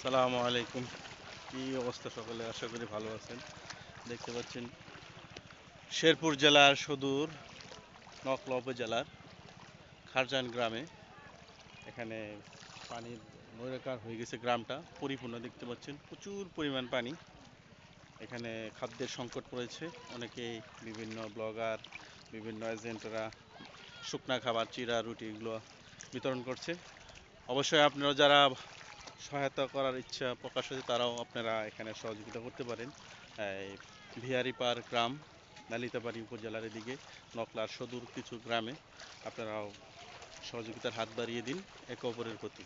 আসসালামু আলাইকুম। কি অবস্থা সকলে? আশা করি ভালো আছেন। দেখতে পাচ্ছেন শেরপুর জেলার সুদূর নকলা উপজেলার খারজান গ্রামে এখানে পানির নৈরাকার হয়ে গেছে গ্রামটা। পরিপূর্ণ দেখতে পাচ্ছেন, প্রচুর পরিমাণ পানি এখানে খাদ্যের সংকট পড়েছে। অনেকেই বিভিন্ন ব্লগার, বিভিন্ন এজেন্টরা শুকনা খাবার, চিরা, রুটি এগুলো বিতরণ করছে। অবশ্যই আপনারা যারা সহায়তা করার ইচ্ছা প্রকাশ হয়েছে, তারাও আপনারা এখানে সহযোগিতা করতে পারেন। ভিয়ারিপার গ্রাম, নালিতাবাড়ি উপজেলার এদিকে, নকলার সদূর কিছু গ্রামে আপনারাও সহযোগিতার হাত বাড়িয়ে দিন, একে অপরের প্রতি।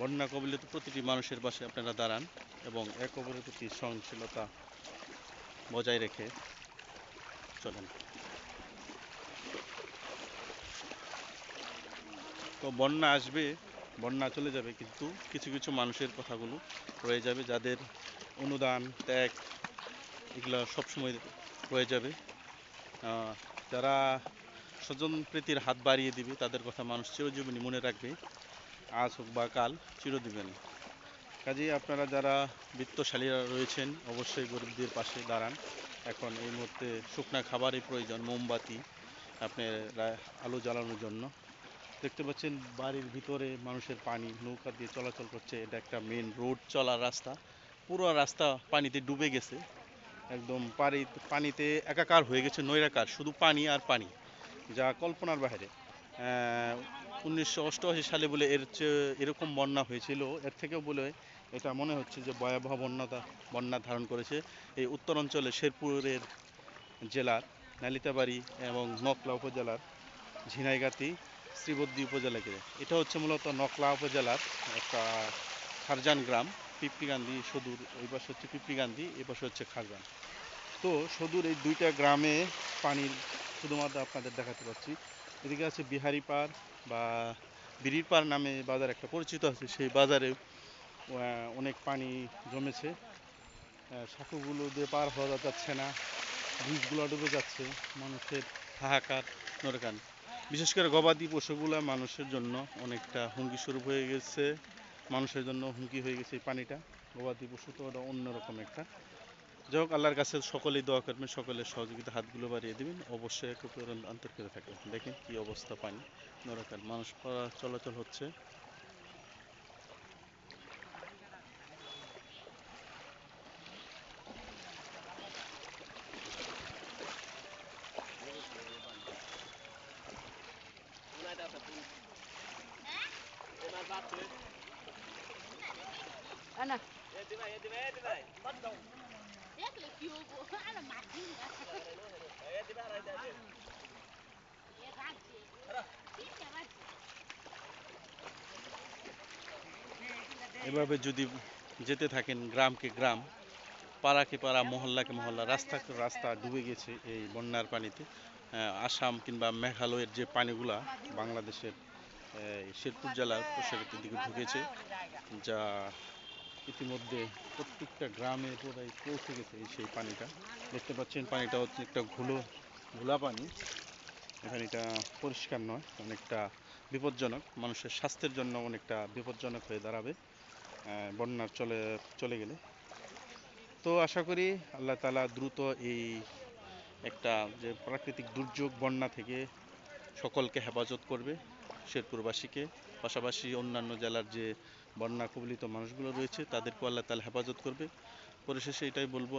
বন্যা কবলিত প্রতিটি মানুষের পাশে আপনারা দাঁড়ান এবং এক অপরের প্রতি সহনশীলতা বজায় রেখে চলেন। তো বন্যা আসবে বন্যা চলে যাবে, কিন্তু কিছু কিছু মানুষের কথাগুলো রয়ে যাবে যাদের অনুদান, ত্যাগ এগুলো সবসময় রয়ে যাবে। যারা স্বজন প্রীতির হাত বাড়িয়ে দিবে, তাদের কথা মানুষ চিরজীবনী মনে রাখবে। আজ হোক বা কাল, চিরদিবেন। কাজেই আপনারা যারা বৃত্তশালীরা রয়েছেন, অবশ্যই গরিবদের পাশে দাঁড়ান। এখন এই মুহূর্তে শুকনা খাবারই প্রয়োজন, মোমবাতি আপনার আলো জ্বালানোর জন্য। দেখতে পাচ্ছেন বাড়ির ভিতরে মানুষের পানি, নৌকা দিয়ে চলাচল করছে। এটা একটা মেন রোড চলার রাস্তা। পুরো রাস্তা পানিতে ডুবে গেছে। একদম পানি, পানিতে একাকার হয়ে গেছে নৈরাকার, শুধু পানি আর পানি। যা কল্পনার বাইরে। উনিশশো অষ্টআশি সালে বলে এর এরকম বন্যা হয়েছিল। এর থেকেও বলে এটা মনে হচ্ছে যে ভয়াবহ বন্যাটা বন্যা ধারণ করেছে এই উত্তর অঞ্চলে শেরপুরের জেলার নালিতাবাড়ি এবং নকলা উপজেলার ঝিনাইগাতি। শ্রীবদ্দি উপজেলাকে। এটা হচ্ছে মূলত নকলা উপজেলার একটা খারজান গ্রাম পিপড়িগান্ধি সদূর ওই পাশে হচ্ছে পিপড়িগান্ধি এই পাশে হচ্ছে খারজান। তো সদূর এই দুইটা গ্রামে পানির শুধুমাত্র আপনাদের দেখাতে পাচ্ছি। এদিকে আছে বিহারি পার বা বিড়ির পার নামে বাজার একটা পরিচিত আছে। সেই বাজারে অনেক পানি জমেছে। সাঁকুগুলো দিয়ে পার হওয়া যাচ্ছে না ব্রিজগুলো ডুবে যাচ্ছে, মানুষের হাহাকার, নরকান। বিশেষ করে গবাদি পশুগুলা মানুষের জন্য অনেকটা হুমকি স্বরূপ হয়ে গেছে। মানুষের জন্য হুমকি হয়ে গেছে এই পানিটা। গবাদি পশু তো ওটা অন্যরকম একটা। যাই হোক, আল্লাহর কাছে সকলেই দোয়া করবেন সকলের সহযোগিতা হাতগুলো বাড়িয়ে দেবেন। অবশ্যই একটু আন্তর্কিত থাকবেন। দেখেন কি অবস্থা পানি। দরকার মানুষ চলাচল হচ্ছে। এভাবে যদি যেতে থাকেন গ্রামকে গ্রাম পাড়াকে পাড়া মহল্লাকে মহল্লা রাস্তাকে রাস্তা ডুবে গেছে এই বন্যার পানিতে। আসাম কিংবা মেঘালয়ের যে পানিগুলা বাংলাদেশের শেরপুর জেলার প্রসারিতের দিকে ঢুকেছে, যা ইতিমধ্যে প্রত্যেকটা গ্রামে প্রায় পৌঁছে গেছে সেই পানিটা। দেখতে পাচ্ছেন পানিটা হচ্ছে একটা ঘুলো, ঘোলা পানি। পানিটা পরিষ্কার নয়, অনেকটা বিপজ্জনক। মানুষের স্বাস্থ্যের জন্য অনেকটা বিপজ্জনক হয়ে দাঁড়াবে বন্যার চলে চলে গেলে। তো আশা করি আল্লাহ তালা দ্রুত এই একটা যে প্রাকৃতিক দুর্যোগ, বন্যা থেকে সকলকে হেফাজত করবে। শেরপুরবাসীকে, পাশাপাশি অন্যান্য জেলার যে বন্যা কবলিত মানুষগুলো রয়েছে, তাদেরকেও আল্লাহ তালা হেফাজত করবে। পরিশেষে এটাই বলব